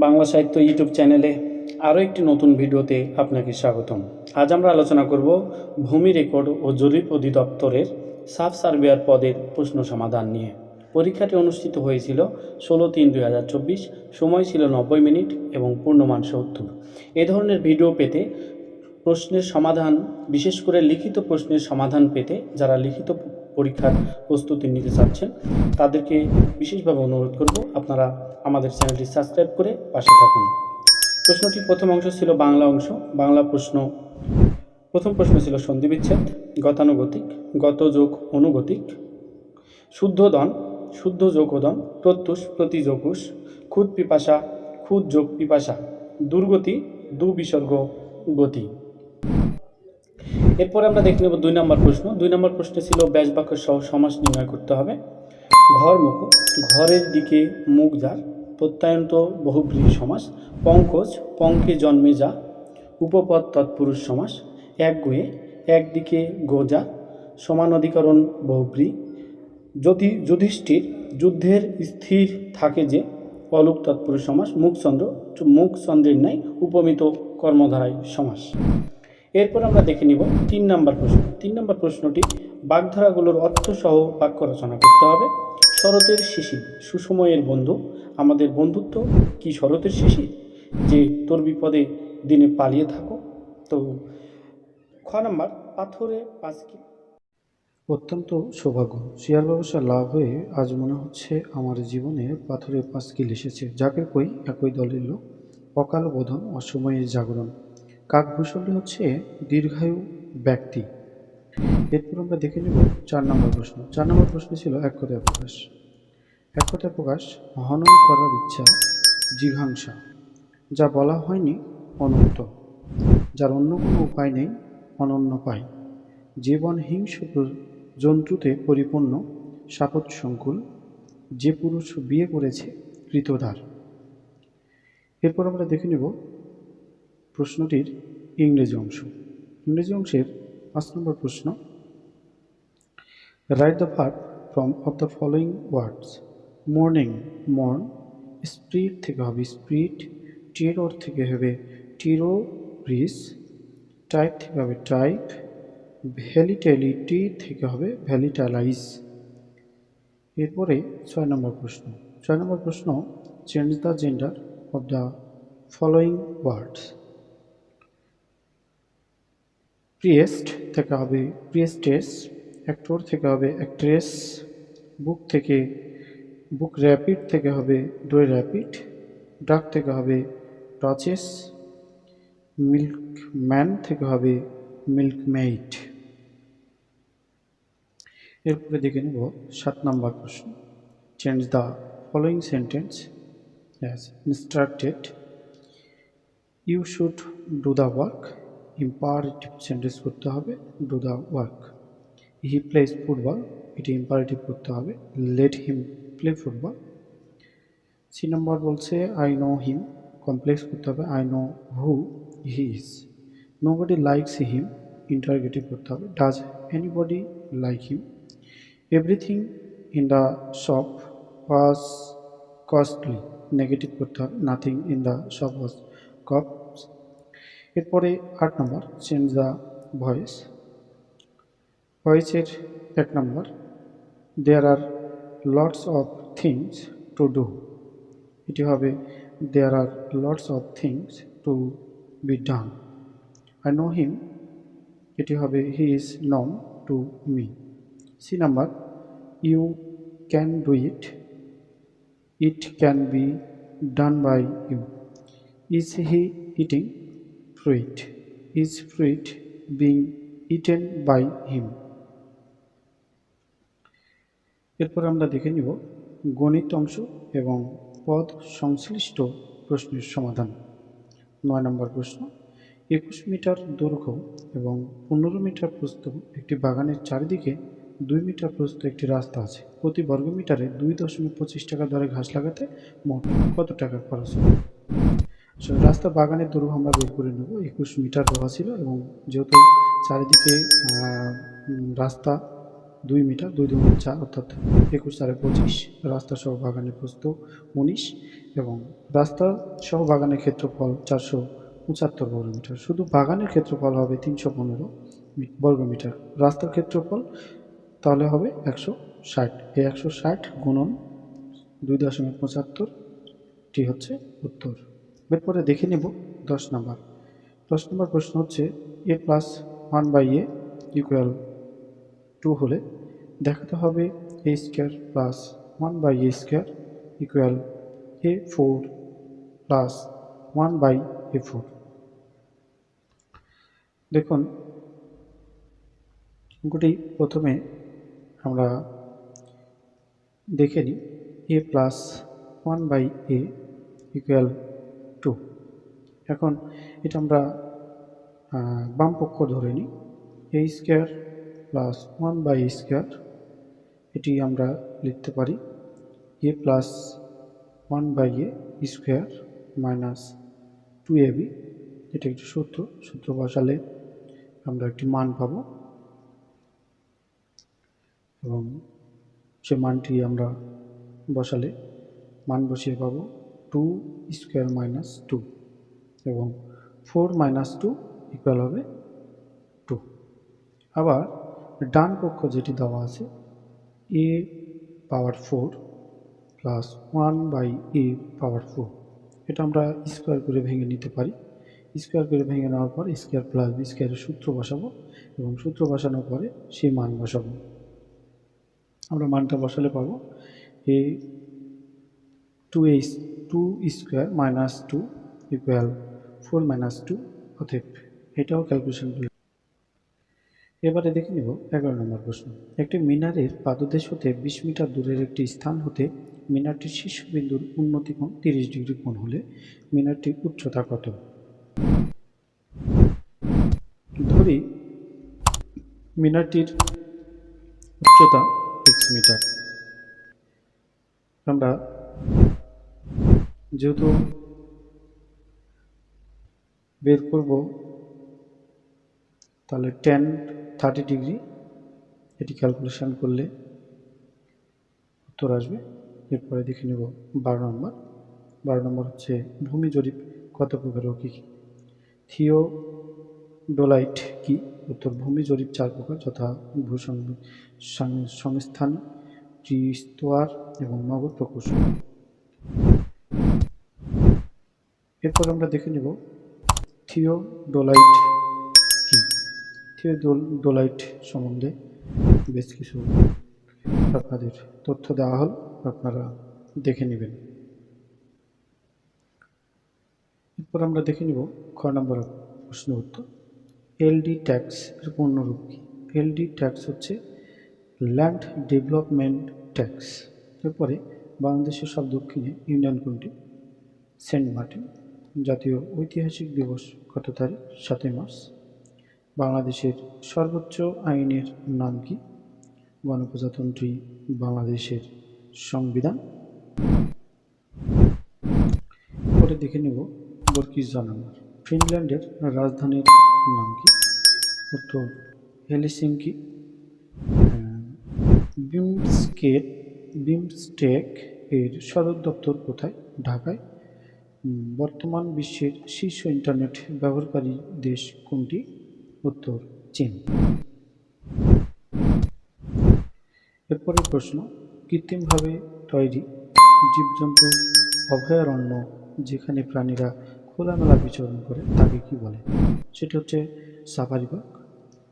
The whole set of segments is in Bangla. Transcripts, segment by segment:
বাংলা সাহিত্য ইউটিউব চ্যানেলে আরও একটি নতুন ভিডিওতে আপনাকে স্বাগতম। আজ আমরা আলোচনা করব ভূমি রেকর্ড ও জরিপ অধিদপ্তরের সাব সার্ভেয়ার পদের প্রশ্ন সমাধান নিয়ে। পরীক্ষাটি অনুষ্ঠিত হয়েছিল ষোলো তিন দুই হাজার চব্বিশ, সময় ছিল নব্বই মিনিট এবং পূর্ণমান সত্তর। এ ধরনের ভিডিও পেতে প্রশ্নের সমাধান, বিশেষ করে লিখিত প্রশ্নের সমাধান পেতে যারা লিখিত পরীক্ষার প্রস্তুতি নিতে চাচ্ছেন, তাদেরকে বিশেষভাবে অনুরোধ করব আপনারা আমাদের চ্যানেলটি সাবস্ক্রাইব করে পাশে থাকুন। প্রশ্নটির প্রথম অংশ ছিল বাংলা অংশ, বাংলা প্রশ্ন। প্রথম প্রশ্ন ছিল সন্ধিবিচ্ছেদ, গতানুগতিক গত যোগ অনুগতিক শুদ্ধদন শুদ্ধ যোগদন, প্রত্যুষ, প্রতিযোগুষ ক্ষুদ পিপাসা ক্ষুদ যোগ পিপাসা, দুর্গতি দু বিসর্গ গতি। এরপর আমরা দেখে নেব দুই নম্বর প্রশ্ন। দুই নম্বর প্রশ্নে ছিল, ব্যাস বাক্য সহ সমাস নির্ণয় করতে হবে। ঘর মুখ। ঘরের দিকে মুখ যার, প্রত্যয়ন্ত বহুব্রীহি সমাস। পঙ্কজ, পঙ্কে জন্মে যা, উপপদ তৎপুরুষ সমাস। এক গুয়ে একদিকে গোজা সমান অধিকরণ বহুব্রী জ্যোতি, যুধিষ্ঠির, যুদ্ধের স্থির থাকে যে, অলোক তৎপুরুষ সমাস। মুখচন্দ্র মুখচন্দ্রের ন্যায় উপমিত কর্মধারায় সমাস। এরপর আমরা দেখে নিব তিন নম্বর প্রশ্ন। তিন নম্বর প্রশ্নটি বাগধারাগুলোর অর্থসহ বাক্য রচনা করতে হবে। শরতের শিশির সুসময়ের বন্ধু। আমাদের বন্ধুত্ব কি শরতের শিশির যে তোর বিপদে দিনে পালিয়ে থাকো। তো খ নম্বর, পাথরে পাঁচ কি? অত্যন্ত সৌভাগ্য। শেয়ার ব্যবসা লাভ হয়ে আজ মনে হচ্ছে আমার জীবনে পাথরে পাঁচকিল এসেছে যাকে কই, একই দলের লোক। অকাল বোধন অসময়ের জাগরণ। কাকভূষণটি হচ্ছে দীর্ঘায়ু ব্যক্তি। এরপর আমরা দেখে নেব চার নম্বর প্রশ্ন। চার নম্বর প্রশ্ন ছিল এক কথায় প্রকাশ। এক কথায় প্রকাশ, হনন করার ইচ্ছা, জিঘাংসা, যা বলা হয়নি অনন্ত, যার অন্য কোনো উপায় নেই, অনন্য পায় জীবন প্র- জন্তুতে পরিপূর্ণ সাপত সংকুল, যে পুরুষ বিয়ে করেছে কৃতধার। এরপর আমরা দেখে নেব প্রশ্নটির ইংরেজি অংশ। ইংরেজি অংশের পাঁচ নম্বর প্রশ্ন write the verb form of the following words morning morn spirit থেকে হবে স্প্রিট টিরোর থেকে হবে টিরো ব্রিজ টাইপ থেকে হবে টাইপ ভ্যালিটেলিটি থেকে হবে ভ্যালিটালাইজ এরপরে ছয় নম্বর প্রশ্ন, ছয় নম্বর প্রশ্ন change the gender of the following words priest থেকে হবে প্রিয়েস্টেস অ্যাক্টর থেকে হবে অ্যাক্ট্রেস বুক থেকে বুক র্যাপিড থেকে হবে ডোয় র্যাপিড ডাক থেকে হবে টচেস মিল্ক ম্যান থেকে হবে মিল্ক মেইড এরপরে দেখে নেব সাত নম্বর প্রশ্ন। Change the following sentence as instructed you should do the work imperative sentence করতে হবে do the work he plays football এটি ইম্পারেটিভ করতে হবে let him play football C নম্বর বলছে আই নো হিম কমপ্লেক্স করতে হবে I know who he is nobody likes him interrogative করতে হবে does anybody like him everything in the shop was costly negative করতে হবে nothing in the shop was cop এরপরে আট নম্বর, চেঞ্জ দ্য ভয়েস। ভয়েসের এক নম্বর there are lots of things to do এটি হবে there are lots of things to be done I know him এটি হবে he is known to me C number you can do it it can be done by you is he eating fruit is fruit being eaten by him. এরপর আমরা দেখে নিব গণিত অংশ এবং পদ সংশ্লিষ্ট প্রশ্নের সমাধান। নয় নম্বর প্রশ্ন, একুশ মিটার দৈর্ঘ্য এবং পনেরো মিটার প্রস্থ একটি বাগানের চারিদিকে দুই মিটার প্রস্থ একটি রাস্তা আছে। প্রতি বর্গ মিটারে দুই দশমিক পঁচিশ টাকা দরে ঘাস লাগাতে মোট কত টাকা খরচ হবে? রাস্তা বাগানের দৈর্ঘ্য আমরা বের করে নেব। একুশ মিটার দেওয়া ছিল এবং যেহেতু চারিদিকে রাস্তা দুই মিটার, দুই দু চার, অর্থাৎ একুশ চারে পঁচিশ রাস্তা সহ বাগানের প্রস্থ উনিশ এবং রাস্তা সহ বাগানের ক্ষেত্রফল চারশো পঁচাত্তর বর্গ মিটার। শুধু বাগানের ক্ষেত্রফল হবে তিনশো পনেরো বর্গ মিটার। রাস্তার ক্ষেত্রফল তাহলে হবে একশো ষাট। এই একশো ষাট গুণন দুই দশমিক পঁচাত্তরটি হচ্ছে উত্তর। এরপরে দেখে নেব দশ নম্বর। দশ নম্বর প্রশ্ন হচ্ছে A plus one by A equal to হলে দেখাতে হবে A square plus one by A square equal A four plus one by A four. দেখুন, অঙ্কটি প্রথমে আমরা দেখে নিই। A plus one by A equal এখন এটা আমরা বাম পক্ষ ধরে নিই। A square plus one by square এটি আমরা লিখতে পারি। A plus one by A square minus two A B এটা একটি সূত্র। সূত্র বসালে আমরা একটি মান পাবো। এবং সে মানটি আমরা বসালে, মান বসিয়ে পাবো টু স্কোয়ার মাইনাস টু এবং ফোর মাইনাস টু ইকুয়াল হবে টু। আবার ডান পক্ষ যেটি দেওয়া আছে, A power four plus one by A power four. এটা আমরা স্কোয়ার করে ভেঙে নিতে পারি। স্কোয়ার করে ভেঙে নেওয়ার পর স্কোয়ার প্লাস বি স্কোয়ারের সূত্র বসাবো এবং সূত্র বসানোর পরে সেই মান বসাবো। আমরা মানটা বসালে পাবো A two A two square minus two equal four minus two অতএব এটাও ক্যালকুলেশন এবারে দেখে নেব এগারো নম্বর প্রশ্ন। একটি মিনারের পাদদেশ হতে বিশ মিটার দূরের একটি স্থান হতে মিনারটির শীর্ষবিন্দুর উন্নতি কোণ তিরিশ ডিগ্রি কোণ হলে মিনারটির উচ্চতা কত? ধরি মিনারটির উচ্চতা সিক্স মিটার। আমরা যেহেতু বের করব, তাহলে টেন থার্টি ডিগ্রি এটি ক্যালকুলেশন করলে উত্তর আসবে। এরপরে দেখে নেব বারো নম্বর। বারো নম্বর হচ্ছে ভূমি জরিপ, কত প্রকার ও কী কী? থিও ডোলাইট কি? উত্তর, ভূমি জরিপ চার প্রকার, যথা সং- সংস্থান, ত্রিস্তোয়ার এবং নগর প্রকৌশল। এরপর আমরা দেখে নেব থিও ডোলাইট কি? থিও ডোলাইট সম্বন্ধে বেশ কিছু আপনাদের তথ্য দেওয়া হল, আপনারা দেখে নেবেন। এরপর আমরা দেখে নিব খ নম্বর প্রশ্ন উত্তর। এলডি ট্যাক্স এর পূর্ণরূপ কি? এলডি ট্যাক্স হচ্ছে ল্যান্ড ডেভেলপমেন্ট ট্যাক্স এরপরে বাংলাদেশের সব দক্ষিণে ইউনিয়ন কোনটি? Saint Martin. জাতীয় ঐতিহাসিক দিবস কত তারিখ? সাতই মার্চ। বাংলাদেশের সর্বোচ্চ আইনের নাম কি? গণপ্রজাতন্ত্রী বাংলাদেশের সংবিধান। পরে দেখে নেব বর্কিস জানামার ফিনল্যান্ডের রাজধানীর নাম কি? উত্তর, হেলিসিঙ্কি। বিমস্কেট, বিমস্টেক এর সদর দপ্তর কোথায়? ঢাকায়। বর্তমান বিশ্বের শীর্ষ ইন্টারনেট ব্যবহারকারী দেশ কোনটি? উত্তর, চীন। এরপরের প্রশ্ন, কৃত্রিমভাবে তৈরি জীবজন্তু অভয়ারণ্য যেখানে প্রাণীরা খোলামেলা বিচরণ করে, তাকে কি বলে? সেটি হচ্ছে সাফারি পার্ক।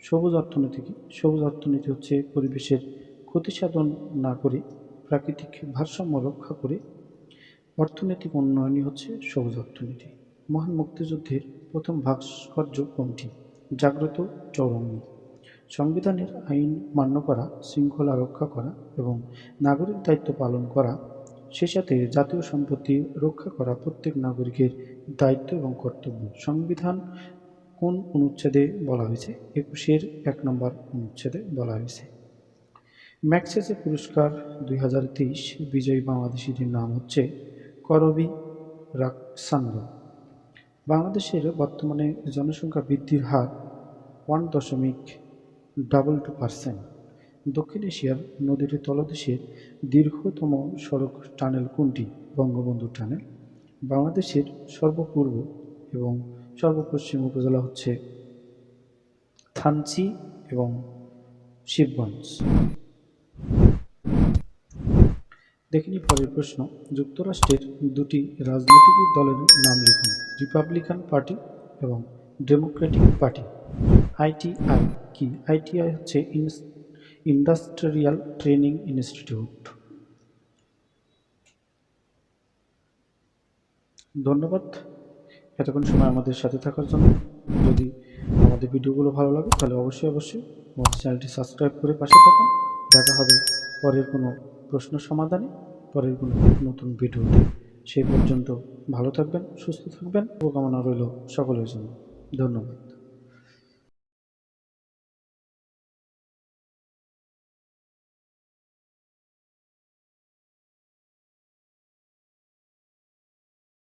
সবুজ অর্থনীতি কি সবুজ অর্থনীতি হচ্ছে পরিবেশের ক্ষতি সাধন না করে প্রাকৃতিক ভারসাম্য রক্ষা করে অর্থনৈতিক উন্নয়নই হচ্ছে সবুজ অর্থনীতি। মহান মুক্তিযুদ্ধের প্রথম ভাস্কর্য কোনটি? জাগ্রত চৌরঙ্গী সংবিধানের আইন মান্য করা, শৃঙ্খলা রক্ষা করা এবং নাগরিক দায়িত্ব পালন করা, সে সাথে জাতীয় সম্পত্তি রক্ষা করা প্রত্যেক নাগরিকের দায়িত্ব এবং কর্তব্য। সংবিধান কোন অনুচ্ছেদে বলা হয়েছে? একুশের এক নম্বর অনুচ্ছেদে বলা হয়েছে। ম্যাক্সেসে পুরস্কার দুই হাজার তেইশ বিজয়ী বাংলাদেশিদের নাম হচ্ছে করবি রাকসান্দ বাংলাদেশের বর্তমানে জনসংখ্যা বৃদ্ধির হার ওয়ান দশমিক ডাবল টু পার্সেন্ট দক্ষিণ এশিয়ার নদীর তলদেশের দীর্ঘতম সড়ক টানেল কোনটি? বঙ্গবন্ধু টানেল। বাংলাদেশের সর্বপূর্ব এবং সর্বপশ্চিম উপজেলা হচ্ছে থানচি এবং শিবগঞ্জ। দেখিনি পরের প্রশ্ন, যুক্তরাষ্ট্রের দুটি রাজনৈতিক দলের নাম লিখুন, রিপাবলিকান পার্টি এবং ডেমোক্রেটিক পার্টি। আইটিআই কি? আইটিআই হচ্ছে ইন্ডাস্ট্রিয়াল ট্রেনিং ইনস্টিটিউট। ধন্যবাদ। এতক্ষণ সময় আমাদের সাথে থাকার জন্য। যদি আমাদের ভিডিওগুলো ভালো লাগে, তাহলে অবশ্যই অবশ্যই আমাদের চ্যানেলটি সাবস্ক্রাইব করে পাশে থাকুন। দেখা হবে পরের কোনো প্রশ্ন সমাধানে পরের কোনো নতুন ভিডিওতে সেই পর্যন্ত ভালো থাকবেন, সুস্থ থাকবেন, শুভকামনা রইল সকলের জন্য। ধন্যবাদ।